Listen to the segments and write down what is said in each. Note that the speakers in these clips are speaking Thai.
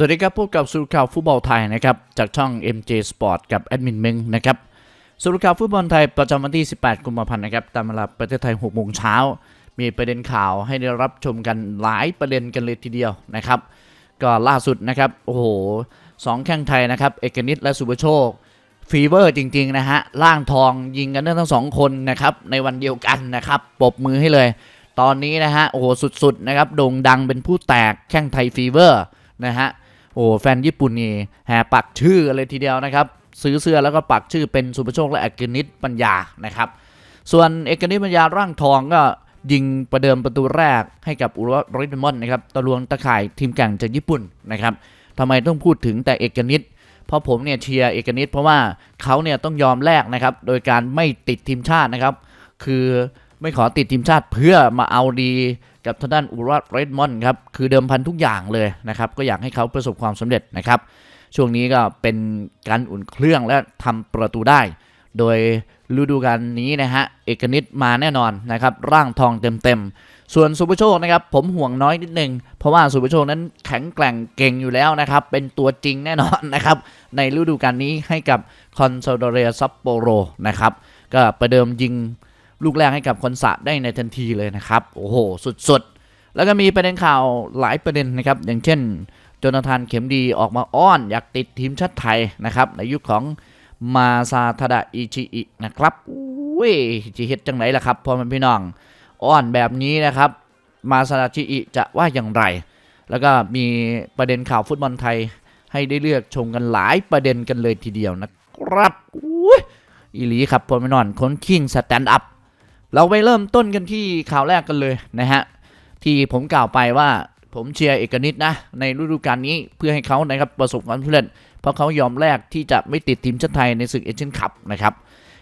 สวัสดีครับพบกับสุรข่าวฟุตบอลไทยนะครับจากช่อง MJ Sport กับแอดมินเมงนะครับสุรข่าวฟุตบอลไทยประจำวันที่ 18 กุมภาพันธ์นะครับตามเวลาประเทศไทย 6 โมงเช้า มีประเด็นข่าวให้ได้รับชมกันหลายประเด็นกันเลยทีเดียวนะครับก็ล่าสุดนะครับโอ้โหสองแข้งไทยนะครับเอกนิตและสุภโชคฟีเวอร์จริงๆนะฮะล่างทองยิงกันทั้งสองคนนะครับในวันเดียวกันนะครับปบมือให้เลย ตอนนี้นะฮะโอ้โหสุดๆนะครับโด่งดังเป็นผู้แตกแข้งไทยฟีเวอร์นะฮะ อ้แฟนญี่ปุ่นนี่แห่ปักชื่อเลยทีเดียวนะครับ ซื้อเสื้อแล้วก็ปักชื่อเป็นสุภโชคและเอกนิตปัญญานะครับ ส่วนเอกนิตปัญญาร่างทองก็ยิงประเดิมประตูแรกให้กับอุรริทมอนนะครับตะลวงตะข่ายทีมแข่งจากญี่ปุ่นนะครับทำไมต้องพูดถึงแต่เอกนิตเพราะผมเนี่ยเชียร์เอกนิตเพราะว่าเขาเนี่ยต้องยอมแลกนะครับ โดยการไม่ติดทีมชาตินะครับ คือ ไม่ขอติดทีมชาติเพื่อมาเอาดีกับทางด้านอุรเรดมอนด์ครับ คือเดิมพันทุกอย่างเลยนะครับ ก็อยากให้เขาประสบความสำเร็จนะครับ ช่วงนี้ก็เป็นการอุ่นเครื่องและทำประตูได้ โดยฤดูกาลนี้นะฮะ เอกนิตมาแน่นอนนะครับ ร่างทองเต็มๆ ส่วนสุภโชคนะครับ ผมห่วงน้อยนิดนึง เพราะว่าสุภโชคนั้นแข็งแกร่งเก่งอยู่แล้วนะครับ เป็นตัวจริงแน่นอนนะครับ ในฤดูกาลนี้ให้กับคอนโซโดเรียซัปโปโรนะครับ ก็ประเดิมยิง ลูกแรกให้กับคอนสะได้ในทันทีเลยนะครับ โอ้โห สุดๆ แล้วก็มีประเด็นข่าวหลายประเด็นนะครับ อย่างเช่นจนาธานเข็มดีออกมาอ้อนอยากติดทีมชาติไทยนะครับ ในยุคของมาซาทาดะอิชิอินะครับอุ้ยจะเฮ็ดจังไหนล่ะครับพ่อแม่พี่น้องอ้อนแบบนี้นะครับ มาซาดะอิชิอิจะว่าอย่างไร แล้วก็มีประเด็นข่าวฟุตบอลไทยให้ได้เลือกชมกันหลายประเด็นกันเลยทีเดียวนะครับอุ้ยอีลีครับพ่อแม่พี่น้องคนคิงสแตนด์อัพ เราไปเริ่มต้นกันที่ข่าวแรกกันเลยนะฮะที่ผมกล่าวไปว่าผมเชียร์เอกนิตนะ ในฤดูกาลนี้เพื่อให้เขานะครับประสบความสำเร็จเพราะเขายอมแลกที่จะไม่ติดทีมชาติไทยในศึกเอเชียนคัพนะครับ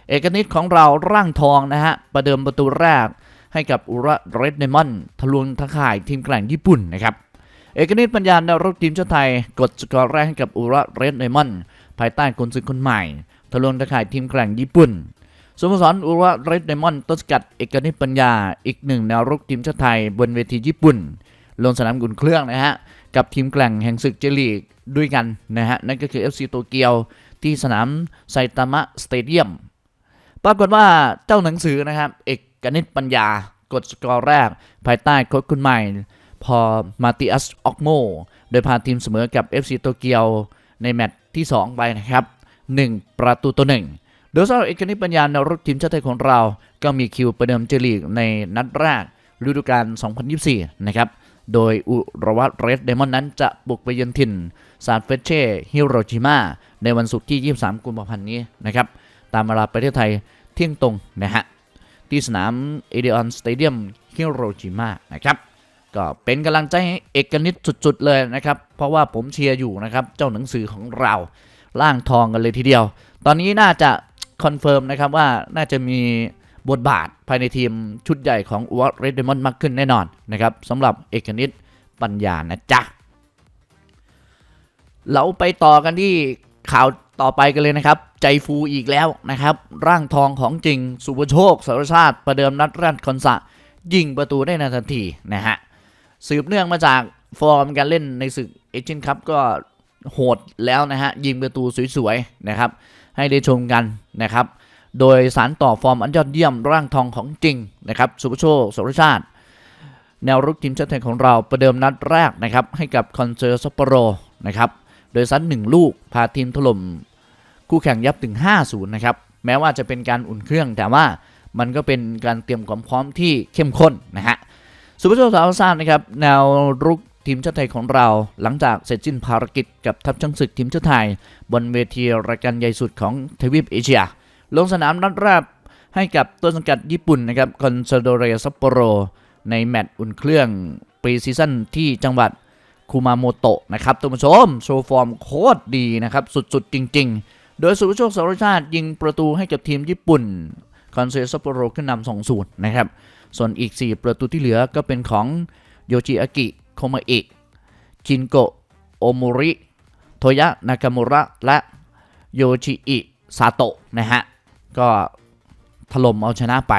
เอกนิตของเราร่างทองนะฮะประเดิมประตูแรกให้กับอุระเรดเนมอนทะลวงทะข่ายทีมแกร่งญี่ปุ่นนะครับเอกนิตปัญญาดาวรุกทีมชาติไทย กดสกอร์แรกให้กับอุระเรดเนมอนภายใต้กุนซือคนใหม่ทะลวงตะข่ายทีมแกร่งญี่ปุ่น สโมสรอุระเรดไดมอนด์ต้นสกัดเอกนิตปัญญา อีกหนึ่งแนวรุกทีมชาติไทย บนเวทีญี่ปุ่น ลงสนามกุนเครื่องนะฮะ กับทีมแกร่งแห่งศึกเจลีกด้วยกันนะฮะ นั่นก็คือ FC โตเกียวที่สนามไซตามะสเตเดียม ปรากฏว่าเจ้าหนังสือนะครับ เอกนิตปัญญากดสกอร์แรก ภายใต้โค้ชคุณใหม่ พอมาติอัสออกโมโดยพาทีมเสมอกับ FC โตเกียวในแมตช์ที่ 2 ไปนะครับ 1 ประตูต่อหนึ่ง โดยสำหรับเอกนิปัญญาในรถทีมชาติไทยของเรา ก็มีคิวประเดิมเจลีกในนัดแรกฤดูกาล 2024 นะครับ โดยอุรวัตเรดเดมอนนั้นจะบุกไปเยือนถิ่นซานเฟเช่ฮิโรชิมาในวันศุกร์ที่ 23 กุมภาพันธ์นี้นะครับ ตามเวลาประเทศไทยเที่ยงตรงนะฮะ ที่สนามเอเดออนสเตเดียมฮิโรชิมานะครับก็เป็นกำลังใจให้เอกนิตสุดๆเลยนะครับ เพราะว่าผมเชียร์อยู่นะครับ เจ้าหนังสือของเราล่างทองกันเลยทีเดียว ตอนนี้น่าจะ คอนเฟิร์มนะครับว่าน่าจะมีบทบาทภายในทีมชุดใหญ่ของวอตเรดเดมอนมากขึ้นแน่นอนนะครับสำหรับเอกนิตปัญญานะจ๊ะ เราไปต่อกันที่ข่าวต่อไปกันเลยนะครับ ใจฟูอีกแล้วนะครับ ร่างทองของจริง สุภโชคสารชาติประเดิมนัดแรกคอนสะ ยิงประตูได้ในทันทีนะฮะสืบเนื่องมาจากฟอร์มการเล่นในศึกเอเชียนคัพก็โหดแล้วนะฮะยิงประตูสวยๆนะครับ ให้ได้ชมกันนะครับ โดยสารต่อฟอร์มอันยอดเยี่ยมร่างทองของจริงนะครับสุภโชคสารชาติ แนวรุกทีมชาติไทยของเราประเดิมนัดแรกนะครับให้กับคอนเซอร์ซัปโปโรนะครับโดยซัดหนึ่งลูกพาทีมถล่มคู่แข่งยับถึง 5-0 นะครับ แม้ว่าจะเป็นการอุ่นเครื่อง แต่ว่ามันก็เป็นการเตรียมความพร้อมที่เข้มข้นนะฮะสุภโชคสารชาตินะครับแนวรุก ทีมชาติไทยของเรา หลังจากเสร็จสิ้นภารกิจกับทัพช้างศึกทีมชาติไทย บนเวทีรายการใหญ่สุดของทวีปเอเชีย ลงสนามนัดแรกให้กับต้นสังกัดญี่ปุ่นนะครับคอนซาโดเรซัปโปโร ในแมตช์อุ่นเครื่องปรีซีซั่นที่จังหวัดคูมาโมโตะนะครับท่านผู้ชมโชว์ฟอร์มโคตรดีนะครับ สุดๆ จริง ๆ โดยสุภโชคสารชาติยิงประตูให้กับทีมญี่ปุ่นคอนเซซัปโปโรขึ้นนำ2 0นะครับส่วนอีก 4 ประตูที่เหลือก็เป็นของโยจิอากิ โคมาอะชินโกะ โอมุริ โทยะ นากามุระ และโยชิอิ ซาโตะ นะฮะ ก็ถล่มเอาชนะไป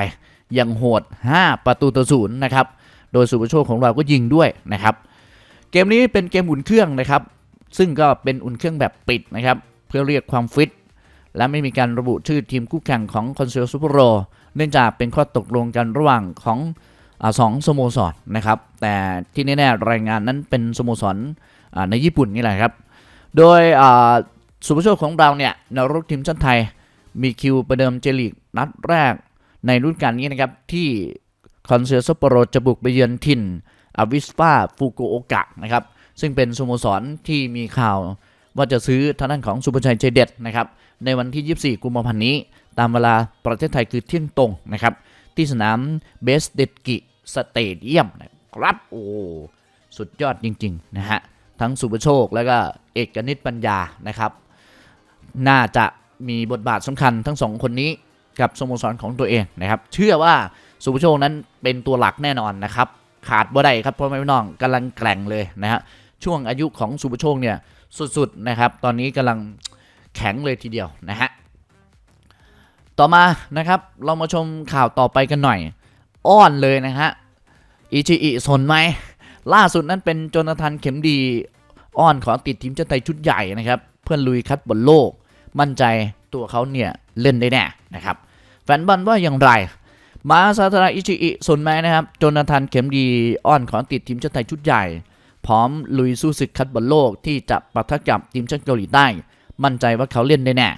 อย่างโหด 5 ประตูต่อศูนย์นะครับ โดยสุภโชคของเราก็ยิงด้วยนะครับ เกมนี้เป็นเกมอุ่นเครื่องนะครับ ซึ่งก็เป็นอุ่นเครื่องแบบปิดนะครับ เพื่อเรียกความฟิต และไม่มีการระบุชื่อทีมคู่แข่งของคอนเซิลซูเปอร์โร เนื่องจากเป็นข้อตกลงกันระหว่างของ สองสโมสรนะครับ แต่ที่แน่ๆรายงานนั้นเป็นสโมสรในญี่ปุ่นนี่แหละครับ โดยสุภโชคของเราเนี่ยนรุกทีมชาติไทยมีคิวประเดิมเจลีกนัดแรกในรุ่นการนี้นะครับ ที่คอนเซลซูเปอร์โรจะบุกไปเยือนถิ่นอาวิสปาฟูกุโอกะนะครับ ซึ่งเป็นสโมสรที่มีข่าวว่าจะซื้อทางด้านของสุภชัยใจเด็ดนะครับ ในวันที่ 24 กุมภาพันธ์นี้ ตามเวลาประเทศไทยคือเที่ยงตรงนะครับ ที่สนามเบสเดกิ สเตเดียมนะครับโอ้สุดยอดจริงๆนะฮะทั้งสุภโชคแล้วก็เอกนิตปัญญานะครับ น่าจะมีบทบาทสำคัญทั้งสองคนนี้กับสโมสรของตัวเองนะครับ เชื่อว่าสุภโชคนั้นเป็นตัวหลักแน่นอนนะครับ ขาดบ่ได้ครับเพราะไม่น้องกำลังแกร่งเลยนะฮะช่วงอายุของสุภโชคเนี่ยสุดๆนะครับ ตอนนี้กำลังแข็งเลยทีเดียวนะฮะต่อมานะครับเรามาชมข่าวต่อไปกันหน่อย อ้อนเลยนะฮะอิชิอิสนไหมล่าสุดนั้นเป็นโจนาธานเข็มดีอ้อนขอติดทีมชาติไทยชุดใหญ่นะครับ เพื่อนลุยคัดบอลโลก มั่นใจตัวเขาเนี่ยเล่นได้แน่นะครับ แฟนบอลว่าอย่างไร มาซาตาระอิชิอิสนไหมนะครับโจนาธานเข็มดีอ้อนขอติดทีมชาติไทยชุดใหญ่ พร้อมลุยสู้ศึกคัดบอลโลกที่จะปะทะกับทีมชาติเกาหลีใต้ มั่นใจว่าเขาเล่นได้แน่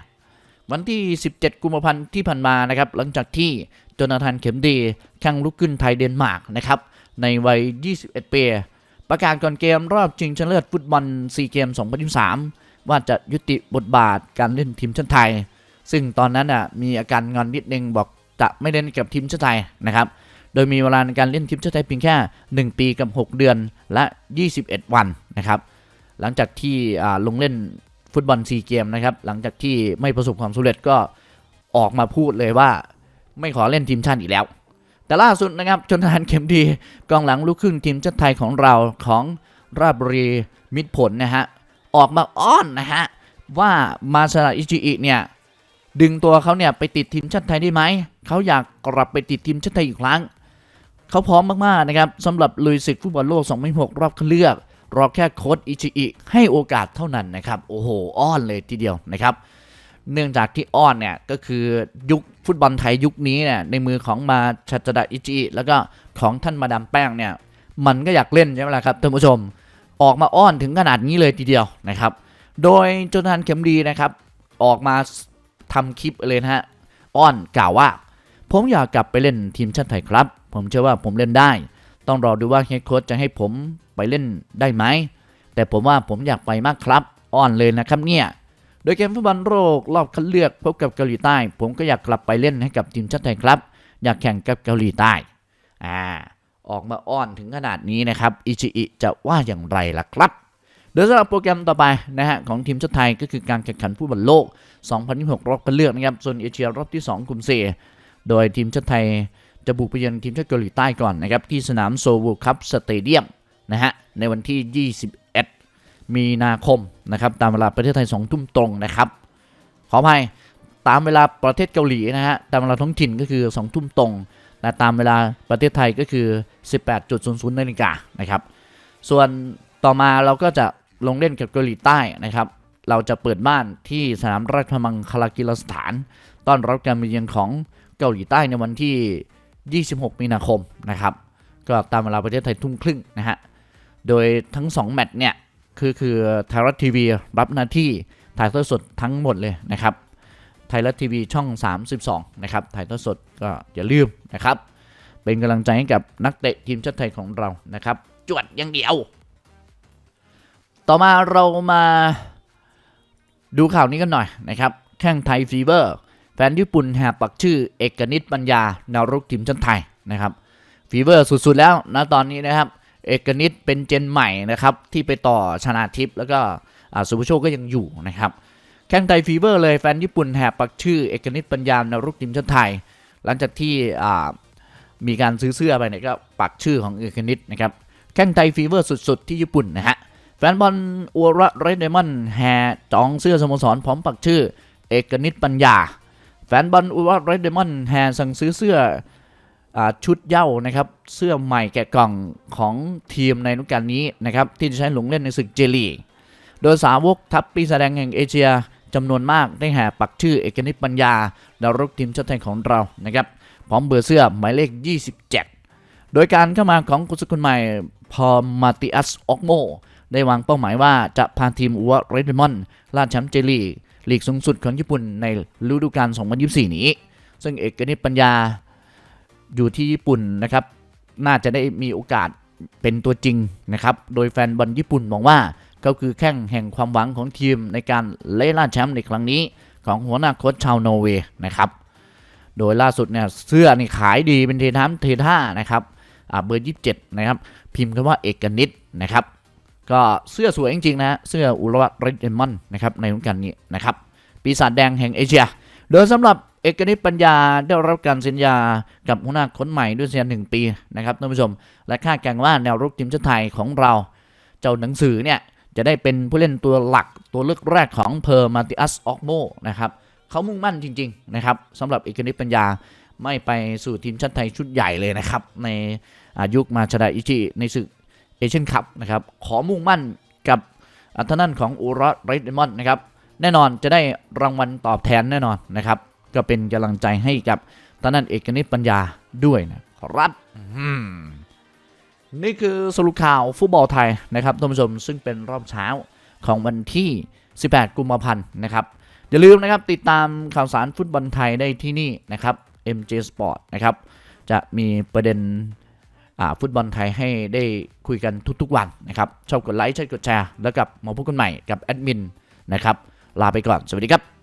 วันที่ 17 กุมภาพันธ์ที่ผ่านมานะครับ หลังจากที่โจนาธานเข็มดีแข่งลุกขึ้นไทยเดนมาร์กนะครับ ในวัย 21 ปี ประกาศก่อนเกมรอบชิงชนะเลิศฟุตบอลซีเกม 2023 ว่าจะยุติบทบาทการเล่นทีมชาติไทย ซึ่งตอนนั้นอะมีอาการงอนนิดนึงบอกจะไม่เล่นกับทีมชาติไทยนะครับ โดยมีเวลาในการเล่นทีมชาติไทยเพียงแค่ 1 ปีกับ 6 เดือนและ 21 วันนะครับ หลังจากที่ลงเล่น ฟุตบอลซีเกมนะครับหลังจากที่ไม่ประสบความสำเร็จก็ออกมาพูดเลยว่า ไม่ขอเล่นทีมชาติอีกแล้ว แต่ล่าสุดนะครับจนทานเข็มดีกองหลังลูกครึ่งทีมชาติไทยของเราของราชบุรีมิตรผลนะฮะออกมาอ้อนนะฮะว่ามาซาอิจิอิเนี่ยดึงตัวเขาเนี่ยไปติดทีมชาติไทยได้ไหม เขาอยากกลับไปติดทีมชาติไทยอีกครั้ง เขาพร้อมมากๆนะครับสำหรับลุยศึกฟุตบอลโลก 2026รอบคัดเลือก รอแค่โค้ชอิชิอิให้โอกาสเท่านั้นนะครับ โอ้โห อ้อนเลยทีเดียวนะครับ เนื่องจากที่อ้อนเนี่ย ก็คือยุคฟุตบอลไทยยุคนี้เนี่ยในมือของมาชัจดอิจิอิแล้วก็ของท่านมาดามแป้งเนี่ย มันก็อยากเล่นใช่ไหมล่ะครับท่านผู้ชมออกมาอ้อนถึงขนาดนี้เลยทีเดียวนะครับ โดยจนาธานเข็มดีนะครับ ออกมาทำคลิปเลยนะฮะอ้อนกล่าวว่า ผมอยากกลับไปเล่นทีมชาติไทยครับ ผมเชื่อว่าผมเล่นได้ ต้องรอดูว่าเฮดโค้ชจะให้ผมไปเล่นได้ไหม แต่ผมว่าผมอยากไปมากครับอ้อนเลยนะครับเนี่ย โดยเกมฟุตบอลโลกรอบคัดเลือกพบกับเกาหลีใต้ ผมก็อยากกลับไปเล่นให้กับทีมชาติไทยครับ อยากแข่งกับเกาหลีใต้ อ่า ออกมาอ้อนถึงขนาดนี้นะครับอิชิอิจะว่าอย่างไรล่ะครับโดยสำหรับโปรแกรมต่อไปนะฮะของทีมชาติไทยก็คือการแข่งขันฟุตบอลโลก 2026 รอบคัดเลือกนะครับโซนเอเชียรอบที่ 2 กลุ่ม C โดยทีมชาติไทย จะบุกไปเยือนทีมชาติเกาหลีใต้ก่อนนะครับที่สนามโซวูคัพสเตเดียมนะฮะในวันที่ 21 มีนาคมนะครับตามเวลาประเทศไทย 2 ทุ่มตรงนะครับขออภัยตามเวลาประเทศเกาหลีนะฮะตามเวลาท้องถิ่นก็คือ 2 ทุ่มตรงแต่ตามเวลาประเทศไทยก็คือ 18.00นาฬิกานะครับส่วนต่อมาเราก็จะลงเล่นกับเกาหลีใต้นะครับ เราจะเปิดบ้านที่สนามราชมังคลากีฬาสถาน ต้อนรับการมาเยือนของเกาหลีใต้ในวันที่ 26 มีนาคมนะครับก็ตามเวลาประเทศไทยทุ่มครึ่งนะฮะ โดยทั้ง 2 แมตช์เนี่ย คือคือไทยรัฐทีวีรับหน้าที่ถ่ายทอดสดทั้งหมดเลยนะครับ ไทยรัฐทีวีช่อง 32 นะครับ ถ่ายทอดสดก็อย่าลืมนะครับ เป็นกำลังใจให้กับนักเตะทีมชาติไทยของเรานะครับ จวดอย่างเดียว ต่อมาเรามาดูข่าวนี้กันหน่อยนะครับ แข่งไทยฟีเวอร์ แฟนญี่ปุ่นแหบปักชื่อเอกนิตปัญญาแนวรุกทีมชาติไทยนะครับฟีเวอร์สุด ๆ แล้วนะตอนนี้นะครับ เอกนิตเป็นเจนใหม่นะครับ ที่ไปต่อชนาทิพย์แล้วก็สุภโชคก็ยังอยู่นะครับแข่งไทยฟีเวอร์เลยแฟนญี่ปุ่นแหบปักชื่อเอกนิตปัญญาแนวรุกทีมชาติไทย หลังจากที่มีการซื้อเสื้อไปเนี่ยก็ปักชื่อของเอกนิตนะครับแข่งไทยฟีเวอร์สุด ๆ ที่ญี่ปุ่นนะฮะแฟนบอลอัวระเรดเดมอนแห่จองเสื้อสโมสรพร้อมปักชื่อ เอกนิตปัญญา แฟนบอลอัวระเรดเดมอนแห่สั่งซื้อเสื้ออชุดเย้านะครับ เสื้อใหม่แกะกล่องของทีมในฤดูกาลนี้นะครับ ที่จะใช้ลงเล่นในศึกเจลีโดยสาวกทัพปีแสดงแห่งเอเชียจำนวนมากได้แห่ปักชื่อเอกนิตปัญญาดาวรุกทีมชาติไทยของเรานะครับ พร้อมเบอร์เสื้อหมายเลข 27 โดยการเข้ามาของกุศลใหม่พอมาติอัสออกโมได้วางเป้าหมายว่าจะพาทีมอัวเรดมอนล่าแชมป์เจลี ลีกสูงสุดของญี่ปุ่นในฤดูกาล 2024 นี้ ซึ่งเอกนิตปัญญาอยู่ที่ญี่ปุ่นนะครับ น่าจะได้มีโอกาสเป็นตัวจริงนะครับ โดยแฟนบอลญี่ปุ่นมองว่าเขาคือแข้งแห่งความหวังของทีมในการเล่ล่าแชมป์ในครั้งนี้ของหัวหน้าโค้ชชาวนอร์เวย์นะครับ โดยล่าสุดเนี่ยเสื้อนี่ขายดีเป็นเทน้ำเทท่านะครับอ่าเบอร์ 27 นะครับ พิมพ์คำว่าเอกนิตนะครับ ก็เสื้อสวยจริงๆนะฮะเสื้ออุรวัตเรดเดมอนนะครับในรุ่นการนี้นะครับปีศาจแดงแห่งเอเชีย โดยสำหรับเอกนิตปัญญาได้รับการเซ็นสัญญากับหัวหน้าคนใหม่ด้วยสัญญาหนึ่งปีนะครับท่านผู้ชม และคาดการณ์ว่าแนวรุกทีมชาติไทยของเรา เจ้าหนังสือเนี่ย จะได้เป็นผู้เล่นตัวหลักตัวเลือกแรกของเพอร์มาติอัสออกโมนะครับเขามุ่งมั่นจริง ๆ นะครับสำหรับเอกนิตปัญญาไม่ไปสู่ทีมชาติไทยชุดใหญ่เลยนะครับ ในอายุคมาชดาอิชิในศึก เอเชียนคัพนะครับขอมุ่งมั่นกับอัธนันของอูรอเรดมอนนะครับแน่นอนจะได้รางวัลตอบแทนแน่นอนนะครับ ก็เป็นกำลังใจให้กับท่านันเอกนิตปัญญาด้วยนะครับนี่คือสรุปข่าวฟุตบอลไทยนะครับท่านผู้ชมซึ่งเป็นรอบเช้าของวันที่ 18 กุมภาพันธ์นะครับ อย่าลืมนะครับติดตามข่าวสารฟุตบอลไทยได้ที่นี่นะครับ MJ Sport นะครับจะมีประเด็น ฟุตบอลไทยให้ได้คุยกันทุกๆวันนะครับ ชอบกดไลค์ชอบกดแชร์ แล้วกับมาพบกันใหม่กับแอดมินนะครับ ลาไปก่อน สวัสดีครับ